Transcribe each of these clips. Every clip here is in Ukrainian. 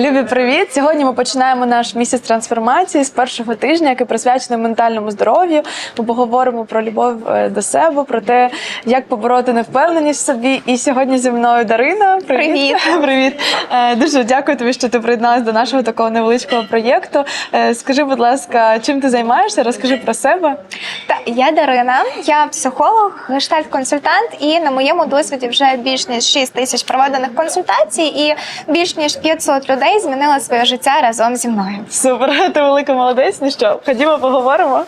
Любі, привіт! Сьогодні ми починаємо наш місяць трансформації з першого тижня, який присвячений ментальному здоров'ю. Ми поговоримо про любов е, до себе, про те, як побороти невпевненість в собі. І сьогодні зі мною Дарина. Привіт! Привіт! Е, Дуже дякую тобі, що ти приєдналась до нашого такого невеличкого проєкту. Е, Скажи, будь ласка, чим ти займаєшся? Розкажи про себе. Та я Дарина, я психолог, гештальт-консультант, і на моєму досвіді вже більш ніж 6 тисяч проведених консультацій, і більш ніж 500 людей змінили своє життя разом зі мною. Супер, ти велика молодець. Ну що, ходімо, поговоримо.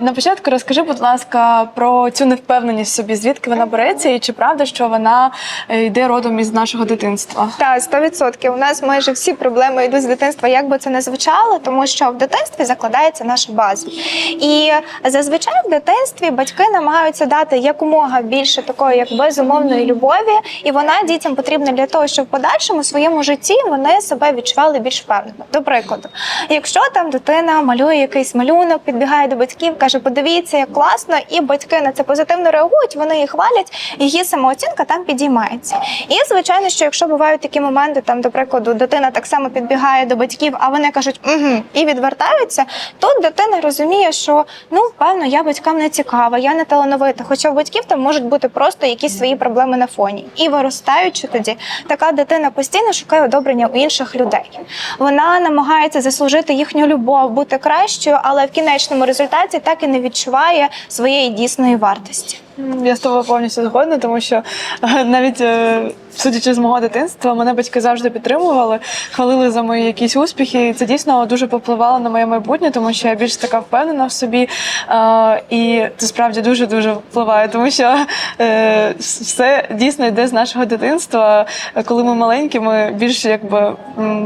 На початку розкажи, будь ласка, про цю невпевненість в собі, звідки вона береться, і чи правда, що вона е, йде родом із нашого дитинства? Та 100%. У нас майже всі проблеми йдуть з дитинства, як би це не звучало, тому що в дитинстві закладається наша база. І зазвичай в дитинстві батьки намагаються дати якомога більше такої як безумовної любові, і вона дітям потрібна для того, щоб в подальшому своєму житті вони себе відчували більш впевнено. До прикладу, якщо там дитина малює якийсь малюнок, підбігає до батьків, каже: подивіться, як класно, і батьки на це позитивно реагують, вони її хвалять, її самооцінка там підіймається. І звичайно, що якщо бувають такі моменти, там, до прикладу, дитина так само підбігає до батьків, а вони кажуть угу, і відвертаються, тут дитина розуміє, що ну певно, я батькам не цікава, я не талановита. Хоча в батьків там можуть бути просто якісь свої проблеми на фоні. І виростаючи тоді, така дитина постійно шукає одобрення у інших людей. Вона намагається заслужити їхню любов, бути кращою, але в кінечному результаті так і не відчуває своєї дійсної вартості. Я з тобою повністю згодна, тому що е, навіть е, судячи з мого дитинства, мене батьки завжди підтримували, хвалили за мої якісь успіхи. І це дійсно дуже попливало на моє майбутнє, тому що я більш така впевнена в собі. Е, І це справді дуже дуже впливає, тому що е, все дійсно йде з нашого дитинства. Коли ми маленькі, ми більш якби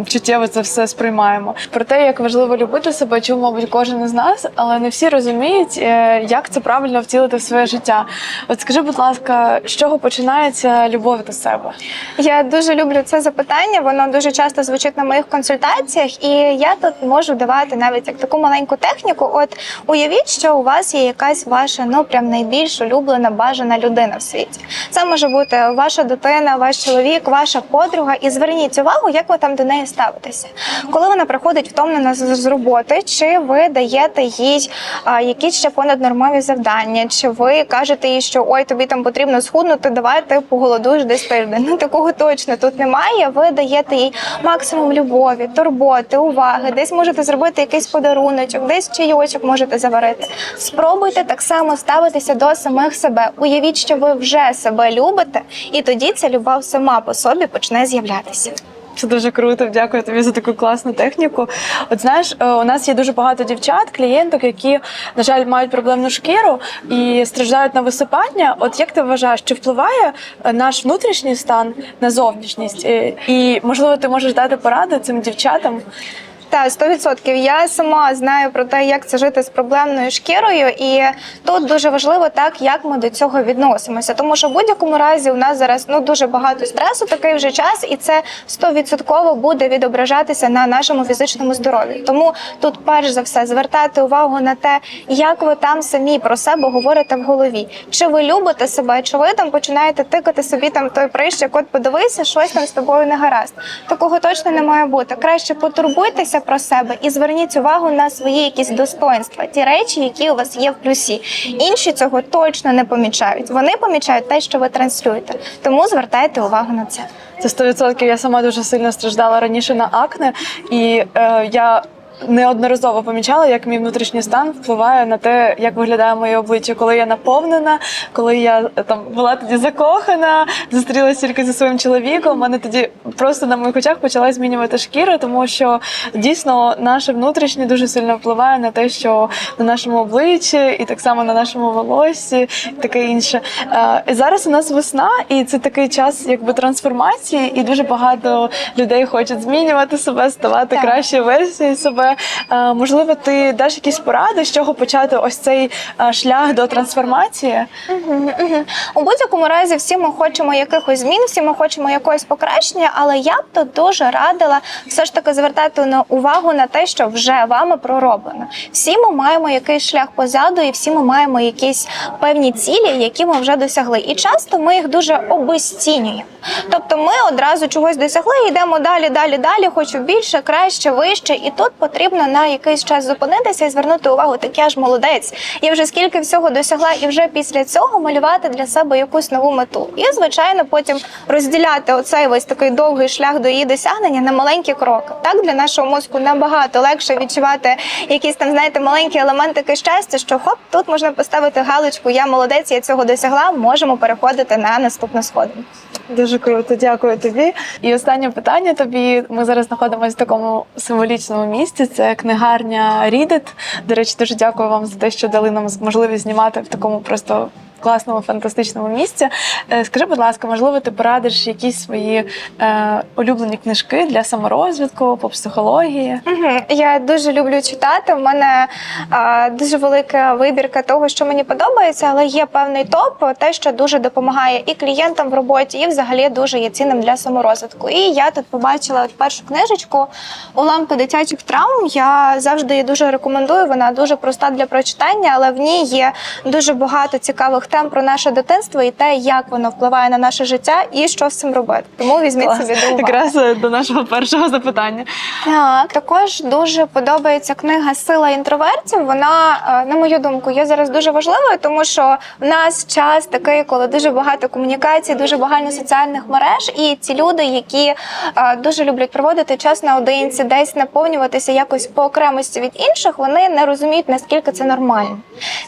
чуттєво це все сприймаємо. Про те, як важливо любити себе, чув, мабуть, кожен із нас, але не всі розуміють, е, як це правильно втілити в своє життя. От скажи, будь ласка, з чого починається любов до себе? Я дуже люблю це запитання. Воно дуже часто звучить на моїх консультаціях, і я тут можу давати навіть як таку маленьку техніку. От уявіть, що у вас є якась ваша ну прям найбільш улюблена бажана людина в світі. Це може бути ваша дитина, ваш чоловік, ваша подруга. І зверніть увагу, як ви там до неї ставитеся. Коли вона приходить втомлена з роботи, чи ви даєте їй а, якісь ще понаднормові завдання, чи ви кажете їй, що ой, тобі там потрібно схуднути, давай ти поголодуєш десь тиждень. Ну такого точно тут немає. Ви даєте їй максимум любові, турботи, уваги. Десь можете зробити якийсь подаруночок, десь чайочок можете заварити. Спробуйте так само ставитися до самих себе. Уявіть, що ви вже себе любите, і тоді ця любов сама по собі почне з'являтися. Це дуже круто. Дякую тобі за таку класну техніку. От знаєш, е, у нас є дуже багато дівчат, клієнток, які, на жаль, мають проблемну шкіру і страждають на висипання. От як ти вважаєш, чи впливає е, наш внутрішній стан на зовнішність? Е, І можливо, ти можеш дати поради цим дівчатам? Та 100%. Я сама знаю про те, як це жити з проблемною шкірою, і тут дуже важливо так, як ми до цього відносимося. Тому що в будь-якому разі у нас зараз ну дуже багато стресу, такий вже час, і це 100% буде відображатися на нашому фізичному здоров'ї. Тому тут, перш за все, звертати увагу на те, як ви там самі про себе говорите в голові. Чи ви любите себе, чи ви там починаєте тикати собі там той прищик, от подивися, щось там з тобою не гаразд. Такого точно не має бути. Краще потурбуйтеся про себе і зверніть увагу на свої якісь достоинства, ті речі, які у вас є в плюсі. Інші цього точно не помічають. Вони помічають те, що ви транслюєте. Тому звертайте увагу на це. Це 100%. Я сама дуже сильно страждала раніше на акне, і е, я. Неодноразово помічала, як мій внутрішній стан впливає на те, як виглядає моє обличчя, коли я наповнена, коли я е, там була тоді закохана, зустрілася тільки зі своїм чоловіком. У мене тоді просто на моїх очах почала змінювати шкіра, тому що дійсно наше внутрішнє дуже сильно впливає на те, що на нашому обличчі, і так само на нашому волоссі, і таке інше. Е, і зараз у нас весна, і це такий час, якби трансформації, і дуже багато людей хочуть змінювати себе, ставати кращою версією себе. Е, можливо ти даш якісь поради, з чого почати ось цей е, шлях до трансформації. У будь-якому разі всі ми хочемо якихось змін, всі ми хочемо якогось покращення, але я б тут дуже радила все ж таки звертати на увагу на те, що вже вами пророблено. Всі ми маємо якийсь шлях позаду, і всі ми маємо якісь певні цілі, які ми вже досягли. І часто ми їх дуже обезцінюємо. Тобто ми одразу чогось досягли, і йдемо далі, далі, далі, хочу більше, краще, вище. І тут потрібно на якийсь час зупинитися і звернути увагу, так я ж молодець. Я вже скільки всього досягла, і вже після цього малювати для себе якусь нову мету. І звичайно, потім розділяти оцей весь такий довгий шлях до її досягнення на маленькі кроки. Так для нашого мозку набагато легше відчувати якісь там, знаєте, маленькі елементики щастя, що хоп, тут можна поставити галочку, я молодець, я цього досягла. Можемо переходити на наступну сходинку. Дуже круто, дякую тобі. І останнє питання тобі. Ми зараз знаходимося в такому символічному місці. Це книгарня Рідит. До речі, дуже дякую вам за те, що дали нам можливість знімати в такому просто. Класному фантастичному місці. Е, Скажи, будь ласка, можливо, ти порадиш якісь свої е, улюблені книжки для саморозвитку по психології? Мгм. Я дуже люблю читати. У мене а, дуже велика вибірка того, що мені подобається, але є певний топ, те, що дуже допомагає і клієнтам в роботі, і взагалі дуже є цінним для саморозвитку. І я тут побачила першу книжечку уламки дитячих травм. Я завжди її дуже рекомендую. Вона дуже проста для прочитання, але в ній є дуже багато цікавих тем про наше дитинство і те, як воно впливає на наше життя, і що з цим робити. Тому візьміть Клас. собі до уваги. Якраз е, до нашого першого запитання. Так, також дуже подобається книга Сила інтровертів. Вона, е, на мою думку, є зараз дуже важливою, тому що в нас час такий, коли дуже багато комунікацій, дуже багато соціальних мереж, і ці люди, які е, дуже люблять проводити час наодинці, десь наповнюватися якось по окремості від інших, вони не розуміють наскільки це нормально.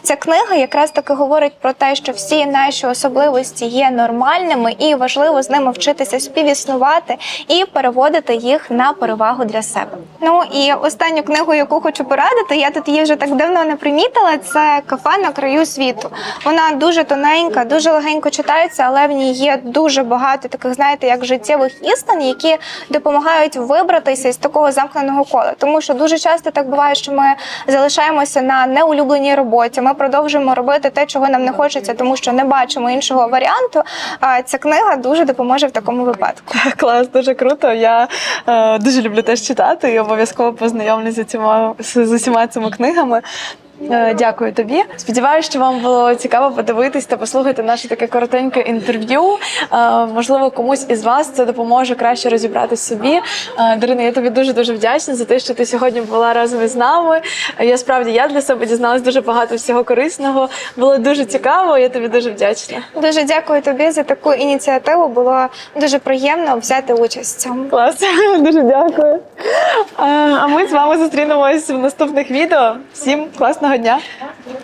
Ця книга якраз таки говорить про те, що всі наші особливості є нормальними, і важливо з ними вчитися співіснувати і переводити їх на перевагу для себе. Ну і останню книгу, яку хочу порадити, я тут її вже так давно не примітила. Це кафе на краю світу. Вона дуже тоненька, дуже легенько читається, але в ній є дуже багато таких, знаєте, як життєвих істин, які допомагають вибратися із такого замкненого кола. Тому що дуже часто так буває, що ми залишаємося на неулюбленій роботі. Ми продовжуємо робити те, чого нам не хочеться, тому що не бачимо іншого варіанту. А ця книга дуже допоможе в такому випадку. Клас, дуже круто. Я е, дуже люблю теж читати і обов'язково познайомлюся з усіма цими книгами. Е, Дякую тобі. Сподіваюся, що вам було цікаво подивитись та послухати наше таке коротеньке інтерв'ю. Е, Можливо, комусь із вас це допоможе краще розібрати собі. Е, Дарина, я тобі дуже дуже вдячна за те, що ти сьогодні була разом із нами. Я справді я для себе дізналась дуже багато всього корисного. Було дуже цікаво. Я тобі дуже вдячна. Дуже дякую тобі за таку ініціативу. Було дуже приємно взяти участь в цьому. Клас, дуже дякую. А ми з вами зустрінемось в наступних відео. Всім класного Yeah.